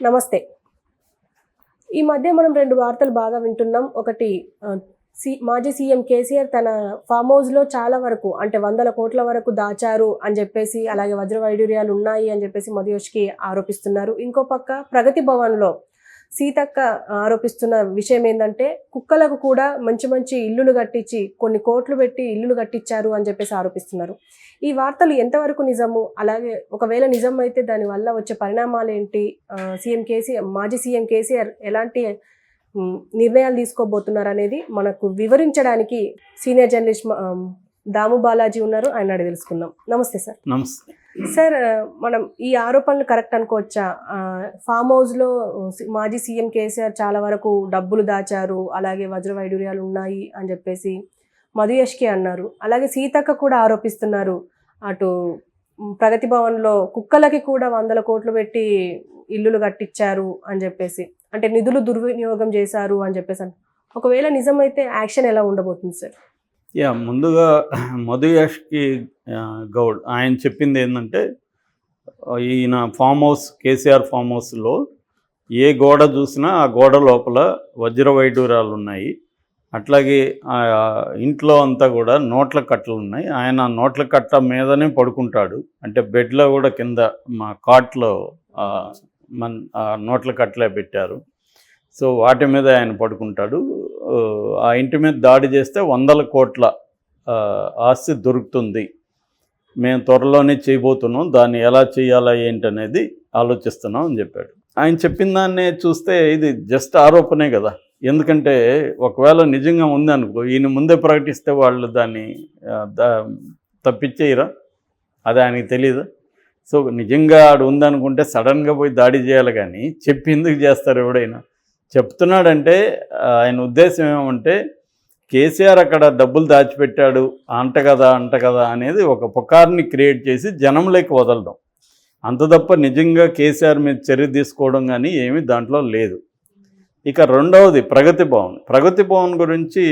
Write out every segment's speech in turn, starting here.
నమస్తే. ఈ మధ్య మనం రెండు వార్తలు బాగా వింటున్నాం. ఒకటి సి మాజీ సీఎం కేసీఆర్ తన ఫామ్ హౌస్లో చాలా వరకు అంటే వందల కోట్ల వరకు దాచారు అని చెప్పేసి అలాగే వజ్ర వైడూర్యాలు ఉన్నాయి అని చెప్పేసి మధుయోష్కి ఆరోపిస్తున్నారు. ఇంకో పక్క ప్రగతి భవన్లో సీతక్క ఆరోపిస్తున్న విషయం ఏంటంటే కుక్కలకు కూడా మంచి మంచి ఇల్లులు కట్టించి కొన్ని కోట్లు పెట్టి ఇల్లులు కట్టించారు అని చెప్పేసి ఆరోపిస్తున్నారు. ఈ వార్తలు ఎంతవరకు నిజము? అలాగే ఒకవేళ నిజం అయితే దానివల్ల వచ్చే పరిణామాలు ఏంటి సీఎం కేసీఆర్ మాజీ సీఎం కేసీఆర్ ఎలాంటి నిర్ణయాలు తీసుకోబోతున్నారు అనేది మనకు వివరించడానికి సీనియర్ జర్నలిస్ట్ దాము బాలాజీ ఉన్నారు ఆయన అడిగి తెలుసుకుందాం. నమస్తే సార్. నమస్తే. సార్ మనం ఈ ఆరోపణలు కరెక్ట్ అనుకోవచ్చా? ఫామ్ హౌస్లో మాజీ సీఎం కేసీఆర్ చాలా వరకు డబ్బులు దాచారు అలాగే వజ్ర వైడూర్యాలు ఉన్నాయి అని చెప్పేసి మధుయష్కి అన్నారు. అలాగే సీతక్క కూడా ఆరోపిస్తున్నారు. అటు ప్రగతి భవన్లో కుక్కలకి కూడా వందల కోట్లు పెట్టి ఇల్లులు కట్టించారు అని చెప్పేసి. అంటే నిధులు దుర్వినియోగం చేశారు అని చెప్పేసి ఒకవేళ నిజమైతే యాక్షన్ ఎలా ఉండబోతుంది సార్? యా ముందుగా మధుయాష్కి గౌడ్ ఆయన చెప్పింది ఏంటంటే ఈయన ఫామ్ హౌస్ కేసీఆర్ ఫామ్ హౌస్లో ఏ గోడ చూసినా ఆ గోడ లోపల వజ్ర వైడూరాలు ఉన్నాయి. అట్లాగే ఆ ఇంట్లో అంతా కూడా నోట్ల కట్టలు ఉన్నాయి. ఆయన నోట్ల కట్ట మీదనే పడుకుంటాడు. అంటే బెడ్లో కూడా కింద మా కాట్లో మన్ మన ఆ నోట్ల కట్టలే పెట్టారు. సో వాటి మీద ఆయన పడుకుంటాడు. ఆ, ఇంటి మీద దాడి చేస్తే వందల కోట్ల ఆస్తి దొరుకుతుంది. మేము త్వరలోనే చేయబోతున్నాం. దాన్ని ఎలా చేయాలా ఏంటనేది ఆలోచిస్తున్నాం అని చెప్పాడు. ఆయన చెప్పిన దాన్నే చూస్తే ఇది జస్ట్ ఆరోపణే కదా. ఎందుకంటే ఒకవేళ నిజంగా ఉందనుకో ఈయన ముందే ప్రకటిస్తే వాళ్ళు దాన్ని తప్పించేయరా? అది ఆయనకి తెలియదు సో నిజంగా ఆడు ఉందనుకుంటే సడన్గా పోయి దాడి చేయాలి కానీ చెప్పి ఎందుకు చేస్తారు ఎవడైనా? చెప్తున్నాడంటే ఆయన ఉద్దేశం ఏమంటే కేసీఆర్ అక్కడ డబ్బులు దాచిపెట్టాడు అంట కదా అంట కదా అనేది ఒక పుకార్ని క్రియేట్ చేసి జనంలోకి వదలడం. అంత తప్ప నిజంగా కేసీఆర్ మీద చర్య తీసుకోవడం కానీ ఏమీ దాంట్లో లేదు. ఇక రెండవది ప్రగతి భవన్. ప్రగతి భవన్ గురించి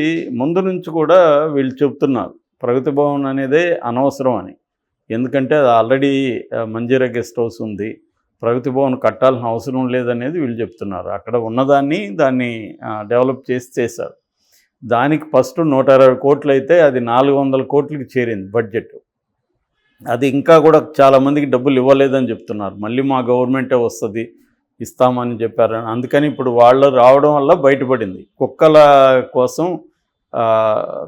ముందు నుంచి కూడా వీళ్ళు చెప్తున్నారు. ప్రగతి భవన్ అనేదే అనవసరం అని. ఎందుకంటే అది ఆల్రెడీ మంజీరా గెస్ట్ హౌస్ ఉంది. ప్రగతి భవన్ కట్టాల్సిన అవసరం లేదనేది వీళ్ళు చెప్తున్నారు. అక్కడ ఉన్నదాన్ని దాన్ని డెవలప్ చేసి చేశారు. దానికి ఫస్ట్ నూట ఇరవై కోట్లు అయితే అది నాలుగు వందల కోట్లకి చేరింది బడ్జెట్. అది ఇంకా కూడా చాలామందికి డబ్బులు ఇవ్వలేదని చెప్తున్నారు. మళ్ళీ మా గవర్నమెంటే వస్తుంది ఇస్తామని చెప్పారు. అందుకని ఇప్పుడు వాళ్ళు రావడం వల్ల బయటపడింది. కుక్కల కోసం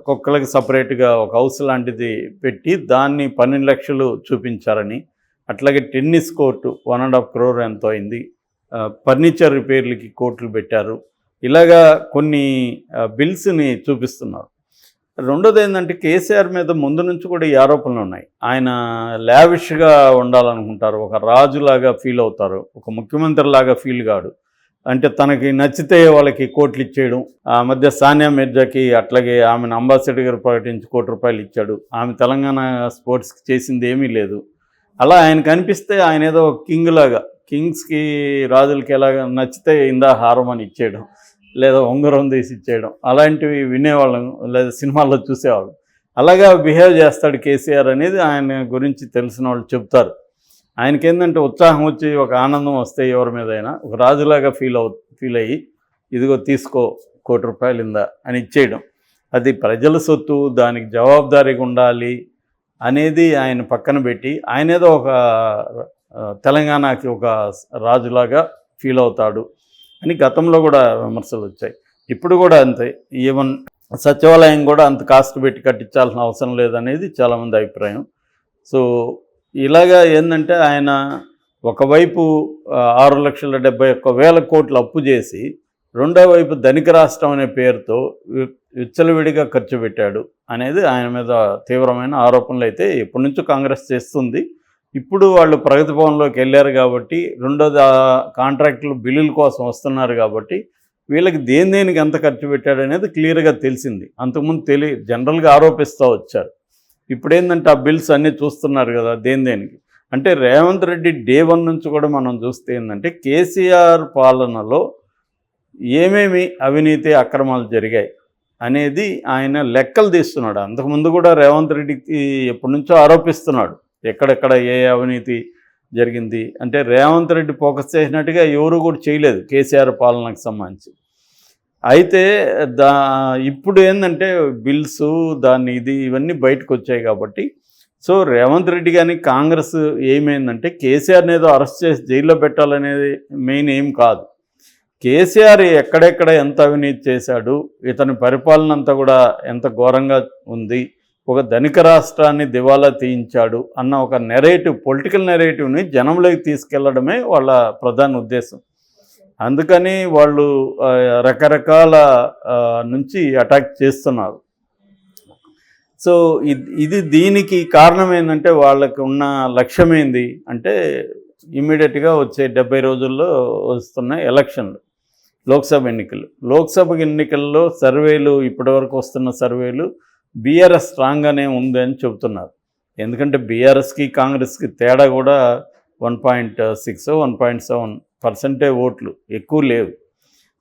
కుక్కలకి సపరేట్గా ఒక హౌస్ లాంటిది పెట్టి దాన్ని పన్నెండు లక్షలు చూపించారని అట్లాగే tennis court one and half crore ఎంతో అయింది. ఫర్నిచర్ రిపేర్లకి కోర్టులు పెట్టారు. ఇలాగా కొన్ని బిల్స్ని చూపిస్తున్నారు. రెండోది ఏంటంటే కేసీఆర్ మీద ముందు నుంచి కూడా ఈ ఆరోపణలు ఉన్నాయి. ఆయన లావిష్గా ఉండాలనుకుంటారు. ఒక రాజులాగా ఫీల్ అవుతారు. ఒక ముఖ్యమంత్రి లాగా ఫీల్ కాడు. అంటే తనకి నచ్చితే వాళ్ళకి కోట్లు ఇచ్చేయడం. ఆ మధ్య సానియా మిర్జాకి అట్లాగే ఆమెను అంబాసిడర్గా ప్రకటించి కోటి రూపాయలు ఇచ్చాడు. ఆమె తెలంగాణ స్పోర్ట్స్కి చేసింది ఏమీ లేదు. అలా ఆయన కనిపిస్తే ఆయన ఏదో కింగ్ లాగా కింగ్స్కి రాజులకి ఎలాగ నచ్చితే ఇందా హారం అని ఇచ్చేయడం లేదా ఉంగరం తీసి ఇచ్చేయడం అలాంటివి వినేవాళ్ళం లేదా సినిమాల్లో చూసేవాళ్ళం. అలాగా బిహేవ్ చేస్తాడు కేసీఆర్ అనేది ఆయన గురించి తెలిసిన వాళ్ళు చెప్తారు. ఆయనకి ఏంటంటే ఉత్సాహం వచ్చి ఒక ఆనందం వస్తే ఎవరి మీద అయినా ఒక రాజులాగా ఫీల్ అవు ఫీల్ అయ్యి ఇదిగో తీసుకో కోటి రూపాయలు ఇందా అని ఇచ్చేయడం. అది ప్రజల సొత్తు దానికి జవాబుదారీగా ఉండాలి అనేది ఆయన పక్కన పెట్టి ఆయన ఏదో ఒక తెలంగాణకి ఒక రాజులాగా ఫీల్ అవుతాడు అని గతంలో కూడా విమర్శలు వచ్చాయి. ఇప్పుడు కూడా అంతే. ఈవెన్ సచివాలయం కూడా అంత కాస్ట్ పెట్టి కట్టించాల్సిన అవసరం లేదనేది చాలామంది అభిప్రాయం. సో ఇలాగా ఏంటంటే ఆయన ఒకవైపు ఆరు లక్షల డెబ్బై ఒక్క వేల కోట్లు అప్పు చేసి రెండో వైపు ధనిక రాష్ట్రం అనే పేరుతో విచ్చలవిడిగా ఖర్చు పెట్టాడు అనేది ఆయన మీద తీవ్రమైన ఆరోపణలు అయితే ఎప్పటి నుంచో కాంగ్రెస్ చేస్తుంది. ఇప్పుడు వాళ్ళు ప్రగతి భవన్లోకి వెళ్ళారు కాబట్టి రెండోది కాంట్రాక్టులు బిల్లుల కోసం వస్తున్నారు కాబట్టి వీళ్ళకి దేని దేనికి ఎంత ఖర్చు పెట్టాడు అనేది క్లియర్గా తెలిసింది. అంతకుముందు తెలి జనరల్గా ఆరోపిస్తూ వచ్చారు. ఇప్పుడు ఏంటంటే ఆ బిల్స్ అన్నీ చూస్తున్నారు కదా దేని దేనికి. అంటే రేవంత్ రెడ్డి డే వన్ నుంచి కూడా మనం చూస్తే ఏంటంటే కేసీఆర్ పాలనలో ఏమేమి అవినీతి అక్రమాలు జరిగాయి అనేది ఆయన లెక్కలు తీస్తున్నాడు. అంతకుముందు కూడా రేవంత్ రెడ్డికి ఎప్పటి నుంచో ఆరోపిస్తున్నాడు. ఎక్కడెక్కడ ఏ అవినీతి జరిగింది అంటే రేవంత్ రెడ్డి ఫోకస్ చేసినట్టుగా ఎవరు కూడా చేయలేదు కేసీఆర్ పాలనకు సంబంధించి. అయితే దా ఇప్పుడు ఏంటంటే బిల్స్ దాన్ని ఇది ఇవన్నీ బయటకు వచ్చాయి కాబట్టి సో రేవంత్ రెడ్డి కానీ కాంగ్రెస్ ఏమైందంటే కేసీఆర్ని ఏదో అరెస్ట్ చేసి జైల్లో పెట్టాలనేది మెయిన్ ఏం కాదు. కేసీఆర్ ఎక్కడెక్కడ ఎంత అవినీతి చేశాడు ఇతని పరిపాలన అంతా కూడా ఎంత ఘోరంగా ఉంది ఒక ధనిక రాష్ట్రాన్ని దివాలా తీయించాడు అన్న ఒక నెరేటివ్ పొలిటికల్ నెరేటివ్ని జనంలోకి తీసుకెళ్ళడమే వాళ్ళ ప్రధాన ఉద్దేశం. అందుకని వాళ్ళు రకరకాల నుంచి అటాక్ చేస్తున్నారు. సో ఇది ఇది దీనికి కారణం ఏంటంటే వాళ్ళకి ఉన్న లక్ష్యం ఏంది అంటే ఇమ్మీడియట్గా వచ్చే డెబ్బై రోజుల్లో వస్తున్న ఎలక్షన్లు. లోక్సభ ఎన్నికలు. లోక్సభ ఎన్నికల్లో సర్వేలు ఇప్పటివరకు వస్తున్న సర్వేలు బీఆర్ఎస్ స్ట్రాంగ్గానే ఉంది అని చెబుతున్నారు. ఎందుకంటే బీఆర్ఎస్కి కాంగ్రెస్కి తేడా కూడా one point six one point seven పర్సెంటే ఓట్లు ఎక్కువ లేవు.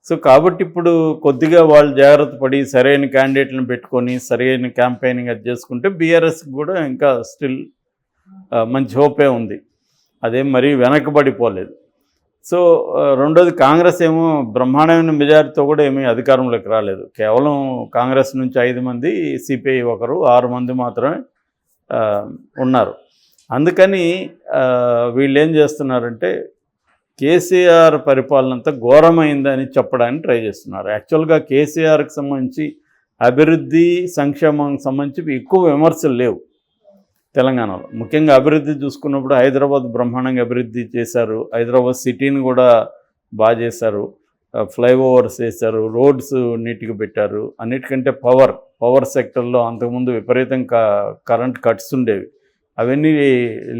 సో కాబట్టి ఇప్పుడు కొద్దిగా వాళ్ళు జాగ్రత్త పడి సరైన క్యాండిడేట్లను పెట్టుకొని సరైన క్యాంపెయినింగ్ అది చేసుకుంటే బీఆర్ఎస్కి కూడా ఇంకా స్టిల్ మంచి హోపే ఉంది. అదేం మరీ వెనకబడిపోలేదు. సో రెండోది కాంగ్రెస్ ఏమో బ్రహ్మాండమైన మెజారిటీతో కూడా ఏమీ అధికారంలోకి రాలేదు. కేవలం కాంగ్రెస్ నుంచి ఐదు మంది సిపిఐ ఒకరు ఆరు మంది మాత్రమే ఉన్నారు. అందుకని వీళ్ళు ఏం చేస్తున్నారంటే కేసీఆర్ పరిపాలన అంతా ఘోరమైందని చెప్పడానికి ట్రై చేస్తున్నారు. యాక్చువల్గా కేసీఆర్కి సంబంధించి అభివృద్ధి సంక్షేమం సంబంధించి ఎక్కువ విమర్శలు లేవు. తెలంగాణలో. ముఖ్యంగా అభివృద్ధి చూసుకున్నప్పుడు హైదరాబాద్ బ్రహ్మాండంగా అభివృద్ధి చేశారు. హైదరాబాద్ సిటీని కూడా బాగా చేశారు. ఫ్లైఓవర్స్ వేశారు రోడ్స్ నీట్గా పెట్టారు. అన్నిటికంటే పవర్ పవర్ సెక్టర్లో అంతకుముందు విపరీతంగా కరెంట్ కట్స్ ఉండేవి. అవన్నీ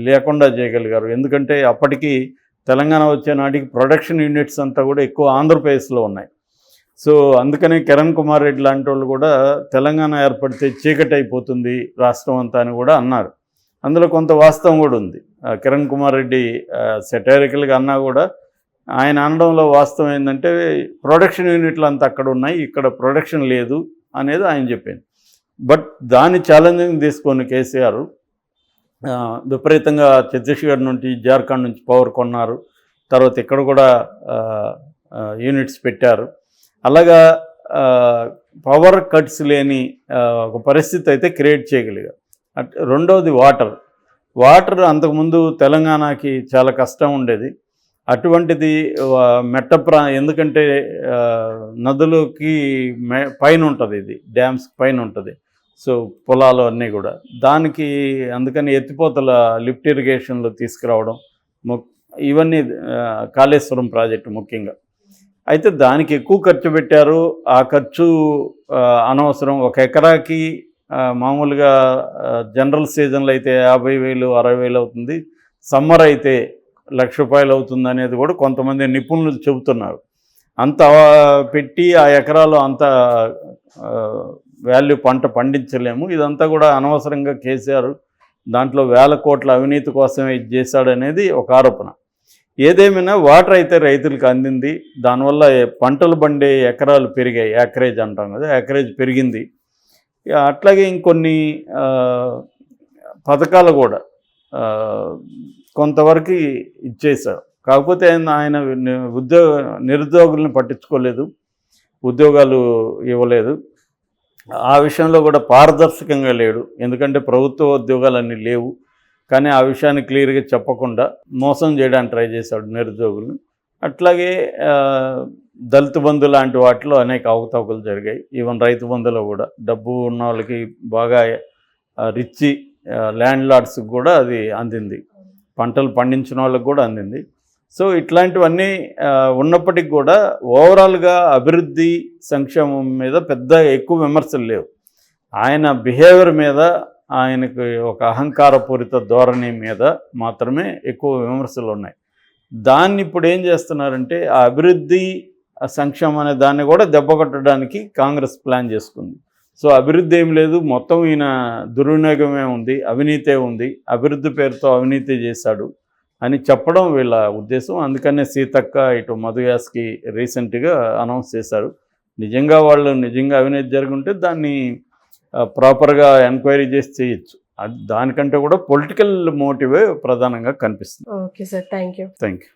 లేకుండా చేయగలిగారు. ఎందుకంటే అప్పటికి తెలంగాణ వచ్చే నాటికి ప్రొడక్షన్ యూనిట్స్ అంతా కూడా ఎక్కువ ఆంధ్రప్రదేశ్లో ఉన్నాయి. సో అందుకనే కిరణ్ కుమార్ రెడ్డి లాంటి వాళ్ళు కూడా తెలంగాణ ఏర్పడితే చీకటి అయిపోతుంది రాష్ట్రం అంతా అని కూడా అన్నారు. అందులో కొంత వాస్తవం కూడా ఉంది. కిరణ్ కుమార్ రెడ్డి సెటైరికల్గా అన్నా కూడా ఆయన అనడంలో వాస్తవం ఏంటంటే ప్రొడక్షన్ యూనిట్లు అంతా అక్కడ ఉన్నాయి ఇక్కడ ప్రొడక్షన్ లేదు అనేది ఆయన చెప్పింది. బట్ దాన్ని ఛాలెంజింగ్ తీసుకొని కేసీఆర్ విపరీతంగా ఛత్తీస్గఢ్ నుంచి జార్ఖండ్ నుంచి పవర్ కొన్నారు. తర్వాత ఇక్కడ కూడా యూనిట్స్ పెట్టారు. అలాగా పవర్ కట్స్ లేని ఒక పరిస్థితి అయితే క్రియేట్ చేయగలిగారు. రెండవది వాటర్. వాటర్ అంతకుముందు తెలంగాణకి చాలా కష్టం ఉండేది. అటువంటిది మెట్ట ప్రా ఎందుకంటే నదులకి పైన ఉంటుంది ఇది డ్యామ్స్ పైన ఉంటుంది సో పొలాలు అన్నీ కూడా. దానికి అందుకని ఎత్తిపోతల లిఫ్ట్ ఇరిగేషన్లో తీసుకురావడం ము- ఇవన్నీ కాళేశ్వరం ప్రాజెక్టు ముఖ్యంగా. అయితే దానికి ఎక్కువ ఖర్చు పెట్టారు. ఆ ఖర్చు అనవసరం. ఒక ఎకరాకి మామూలుగా జనరల్ సీజన్లో అయితే యాభై వేలు అరవై వేలు అవుతుంది. సమ్మర్ అయితే లక్ష రూపాయలు అవుతుంది అనేది కూడా కొంతమంది నిపుణులు చెబుతున్నారు. అంత పెట్టి ఆ ఎకరాలు అంత వాల్యూ పంట పండించలేము. ఇదంతా కూడా అనవసరంగా కేసీఆర్ దాంట్లో వేల కోట్ల అవినీతి కోసమే ఇది చేశాడనేది ఒక ఆరోపణ. ఏదేమైనా వాటర్ అయితే రైతులకు అందింది. దానివల్ల పంటలు పండే ఎకరాలు పెరిగాయి. యాకరేజ్ అంటాం కదా యాకరేజ్ పెరిగింది. అట్లాగే ఇంకొన్ని పథకాలు కూడా కొంతవరకు ఇచ్చేశారు. కాకపోతే ఆయన ఆయన ఉద్యోగ నిరుద్యోగులను పట్టించుకోలేదు ఉద్యోగాలు ఇవ్వలేదు. ఆ విషయంలో కూడా పారదర్శకంగా లేడు. ఎందుకంటే ప్రభుత్వ ఉద్యోగాలన్నీ లేవు. కానీ ఆ విషయాన్ని క్లియర్గా చెప్పకుండా మోసం చేయడానికి ట్రై చేశాడు నిరుద్యోగులను అట్లాగే దళిత బంధు లాంటి వాటిలో అనేక అవకతవకలు జరిగాయి. ఈవెన్ రైతు బంధులో కూడా. డబ్బు ఉన్న వాళ్ళకి బాగా రిచ్చి ల్యాండ్ లార్డ్స్కి కూడా అది అందింది. పంటలు పండించిన వాళ్ళకి కూడా అందింది. సో ఇట్లాంటివన్నీ ఉన్నప్పటికి ఉన్నప్పటికీ కూడా ఓవరాల్గా అభివృద్ధి సంక్షేమం మీద పెద్ద ఎక్కువ విమర్శలు లేవు. ఆయన బిహేవియర్ మీద ఆయనకు ఒక అహంకారపూరిత ధోరణి మీద మాత్రమే ఎక్కువ విమర్శలు ఉన్నాయి. దాన్ని ఇప్పుడు ఏం చేస్తున్నారంటే ఆ అభివృద్ధి సంక్షేమం అనే దాన్ని కూడా దెబ్బకొట్టడానికి కాంగ్రెస్ ప్లాన్ చేసుకుంది. సో అభివృద్ధి ఏం లేదు. మొత్తం ఈయన దుర్వినియోగమే ఉంది అవినీతే ఉంది అభివృద్ధి పేరుతో అవినీతి చేశాడు అని చెప్పడం వీళ్ళ ఉద్దేశం. అందుకనే సీతక్క ఇటు మధుయాస్కి రీసెంట్గా అనౌన్స్ చేశారు. నిజంగా వాళ్ళు నిజంగా అవినీతి జరుగుంటే దాన్ని ప్రాపర్గా ఎంక్వైరీ చేసి చేయొచ్చు. దానికంటే కూడా పొలిటికల్ మోటివే ప్రధానంగా కనిపిస్తుంది. Okay sir thank you thank you